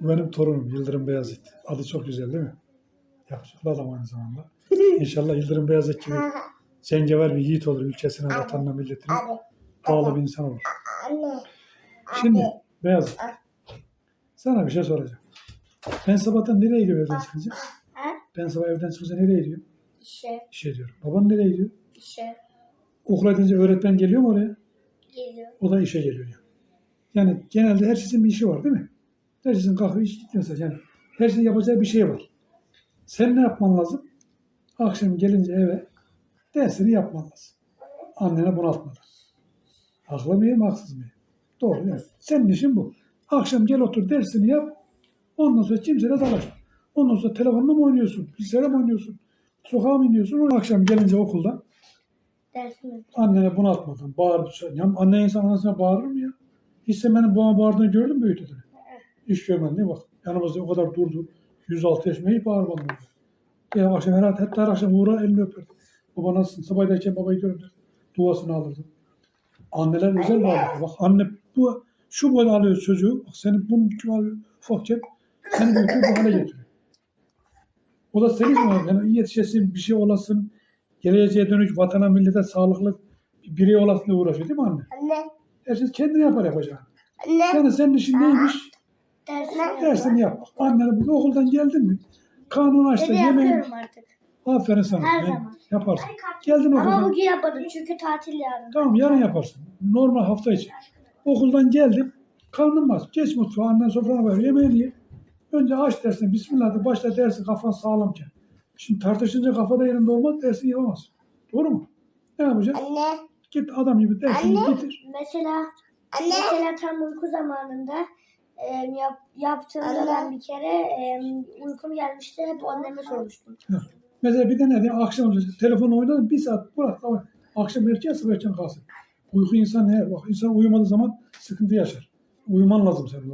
Bu benim torunum Yıldırım Beyazıt. Adı çok güzel değil mi? Yakışıklı adam aynı zamanda. İnşallah Yıldırım Beyazıt gibi cengaver bir yiğit olur. Ülkesine, vatanına, milletine bağlı bir insan olur. Şimdi Beyazıt. Sana bir şey soracağım. Ben sabahtan nereye gidiyor evden çıkınca? Ben sabah evden çıkınca nereye gidiyor? İşe, İşe gidiyorum. Baban nereye gidiyor? işe Okula gidince öğretmen geliyor mu oraya? geliyor. O da işe geliyor yani. Yani genelde herkesin bir işi var değil mi? Herkesin kalkıp iş gitmiyorsa yani herkesin yapacağı bir şey var. Sen ne yapman lazım? Akşam gelince eve dersini yapman lazım. Annene bunaltmadan. Haklı mıyım, haksız mıyım? Doğru yani. Senin işin bu. Akşam gel otur dersini yap. Ondan sonra kimseyle dalaşma. Ondan sonra telefonla mı oynuyorsun? Bilgisayarla mı oynuyorsun? Sokağa mı iniyorsun? Akşam gelince okuldan Dersini Annene bunaltmadan bağırıp. Ya anne insan anasına bağırır mı ya? Hiç sen benim babama bağırdığını gördün mü büyütede? Değil mi? Bak yanımızda o kadar durdu. 106 yaşında hiç bağırmadım. Ya akşam herhalde hep her akşam uğra elini öperdi. Baba nasılsın? Sabah babayı görürdü. Duasını alırdı. Anneler özel varlık. Bak anne bu şu boyda alıyor çocuğu. Bak seni bunun gibi alıyor ufakken seni büyütüyor bu hale getiriyor. O da senin mi? Yani iyi yetişesin, bir şey olasın, geleceğe dönük vatana, millete sağlıklı bir birey olasın diye uğraşıyor değil mi anne? Anne. Herkes kendini yapar yapacağını. Anne. Yani senin işin neymiş? Dersini Dersini yap. Annene bu okuldan geldin mi? Kanun açtı, Evde yemeğin. yapıyorum artık. Aferin sana. Her Ben- zaman. Yaparsın. Geldin Ama okuldan. bugün yapmadım çünkü tatil yarın. Tamam yarın yaparsın. Normal hafta içi. Okuldan geldin. Karnın var. Geç mutfağa annen sofrana koyar. Yemeğini ye. Önce aç dersin. Bismillah de başla dersin kafan sağlamken. Şimdi tartışınca kafada yerinde olmaz dersin yapamaz. Doğru mu? Ne yapacaksın? Anne. Git adam gibi dersini Anne. bitir. Mesela Anne. mesela tam uyku zamanında e, yap, yaptığımda ben bir kere e, uykum gelmişti. Hep anneme sormuştum. Mesela bir de ne diyeyim akşam telefonu oynadın bir saat bırak tamam. Akşam erken sabah erken kalsın. Uyku insan ne? Bak insan uyumadığı zaman sıkıntı yaşar. Uyuman lazım senin.